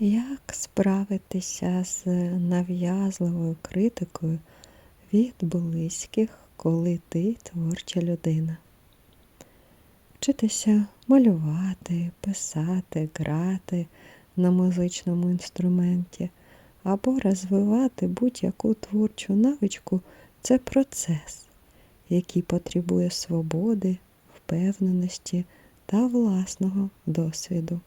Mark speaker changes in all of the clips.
Speaker 1: Як справитися з нав'язливою критикою від близьких, коли ти творча людина? Вчитися малювати, писати, грати на музичному інструменті або розвивати будь-яку творчу навичку це процес, який потребує свободи, впевненості та власного досвіду.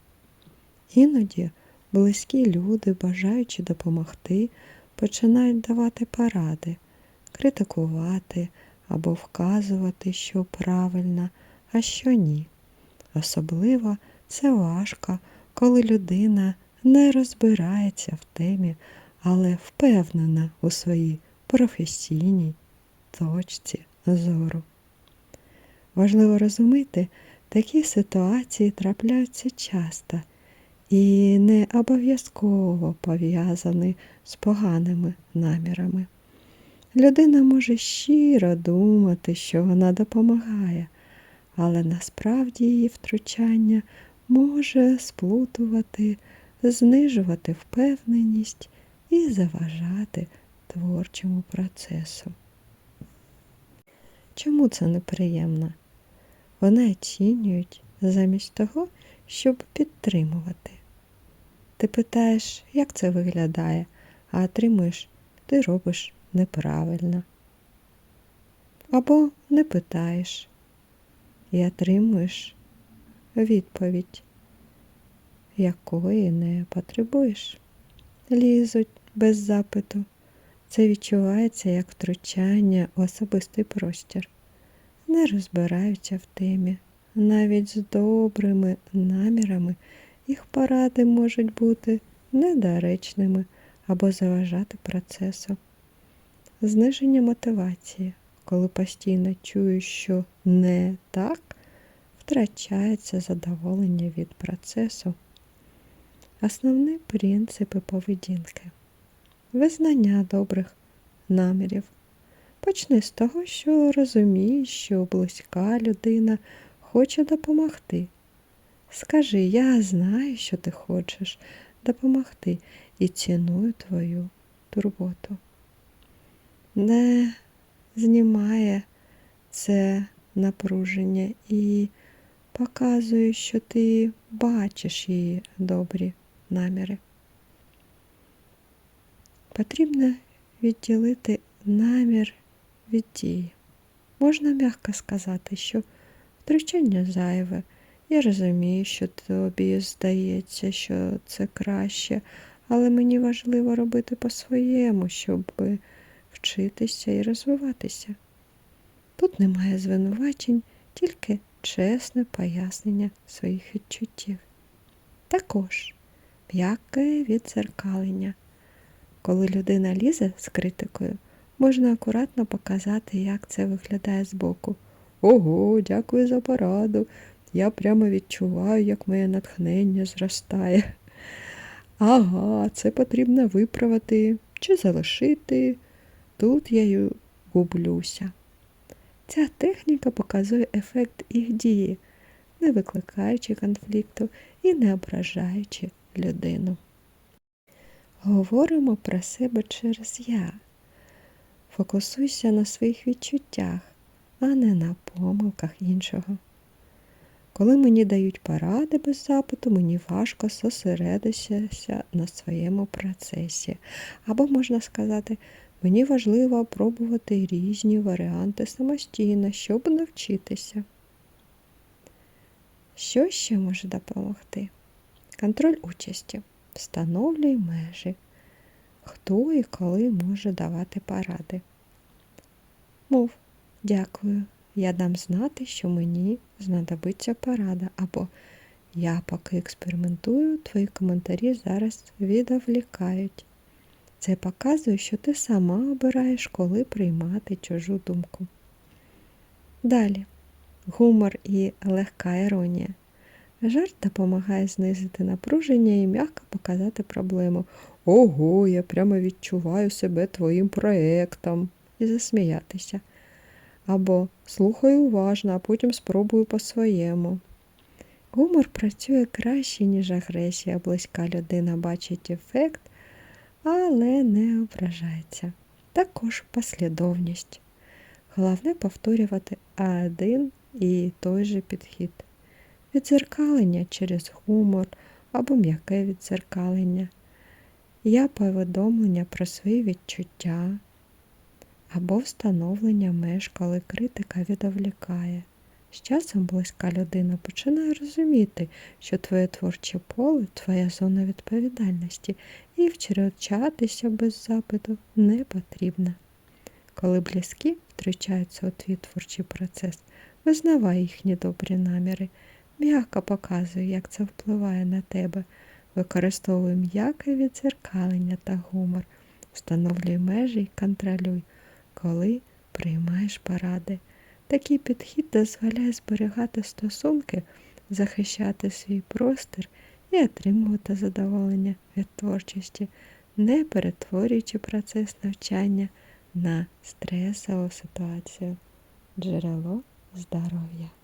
Speaker 1: Іноді близькі люди, бажаючи допомогти, починають давати поради, критикувати або вказувати, що правильно, а що ні. Особливо це важко, коли людина не розбирається в темі, але впевнена у своїй професійній точці зору. Важливо розуміти, такі ситуації трапляються часто і не обов'язково пов'язані з поганими намірами. Людина може щиро думати, що вона допомагає, але насправді її втручання може сплутувати, знижувати впевненість і заважати творчому процесу. Чому це неприємно? Вони оцінюють замість того, щоб підтримувати. Ти питаєш, як це виглядає, а отримуєш, ти робиш неправильно. Або не питаєш і отримуєш відповідь, якої не потребуєш. Лізуть без запиту. Це відчувається як втручання в особистий простір. Не розбираються в темі. Навіть з добрими намірами їх поради можуть бути недоречними або заважати процесу. Зниження мотивації, коли постійно чуєш, що не так, втрачається задоволення від процесу. Основні принципи поведінки. Визнання добрих намірів. Почни з того, що розумієш, що близька людина хоче допомогти. Скажи, я знаю, що ти хочеш допомогти і ціную твою турботу. Не знімає це напруження і показує, що ти бачиш її добрі наміри. Потрібно відділити намір від дії. Можна м'яко сказати, що втручання зайве. Я розумію, що тобі здається, що це краще, але мені важливо робити по-своєму, щоб вчитися і розвиватися. Тут немає звинувачень, тільки чесне пояснення своїх відчуттів. Також м'яке відзеркалення. Коли людина лізе з критикою, можна акуратно показати, як це виглядає збоку. Ого, дякую за пораду. Я прямо відчуваю, як моє натхнення зростає. Ага, це потрібно виправити чи залишити. Тут я й гублюся. Ця техніка показує ефект їх дії, не викликаючи конфлікту і не ображаючи людину. Говоримо про себе через я. Фокусуйся на своїх відчуттях, а не на помилках іншого. Коли мені дають поради без запиту, мені важко зосередитися на своєму процесі. Або, можна сказати, мені важливо пробувати різні варіанти самостійно, щоб навчитися. Що ще може допомогти? Контроль участі. Встановлюй межі. Хто і коли може давати поради. Мов, дякую. Я дам знати, що мені знадобиться порада, або я поки експериментую, твої коментарі зараз відволікають. Це показує, що ти сама обираєш, коли приймати чужу думку. Далі гумор і легка іронія. Жарт допомагає знизити напруження і м'яко показати проблему. Ого, я прямо відчуваю себе твоїм проектом і засміятися. Або слухаю уважно, а потім спробую по-своєму. Гумор працює краще, ніж агресія. Близька людина бачить ефект, але не ображається. Також послідовність. Головне повторювати один і той же підхід. Відзеркалення через гумор або м'яке відзеркалення. Я повідомлення про свої відчуття або встановлення меж, коли критика відволікає. З часом близька людина починає розуміти, що твоє творче поле твоя зона відповідальності, і вчерчатися без запиту не потрібно. Коли близькі втручаються у твій творчий процес, визнавай їхні добрі наміри, м'яко показуй, як це впливає на тебе. Використовуй м'яке відзеркалення та гумор, встановлюй межі і контролюй, коли приймаєш поради. Такий підхід дозволяє зберігати стосунки, захищати свій простір і отримувати задоволення від творчості, не перетворюючи процес навчання на стресову ситуацію. Джерело здоров'я.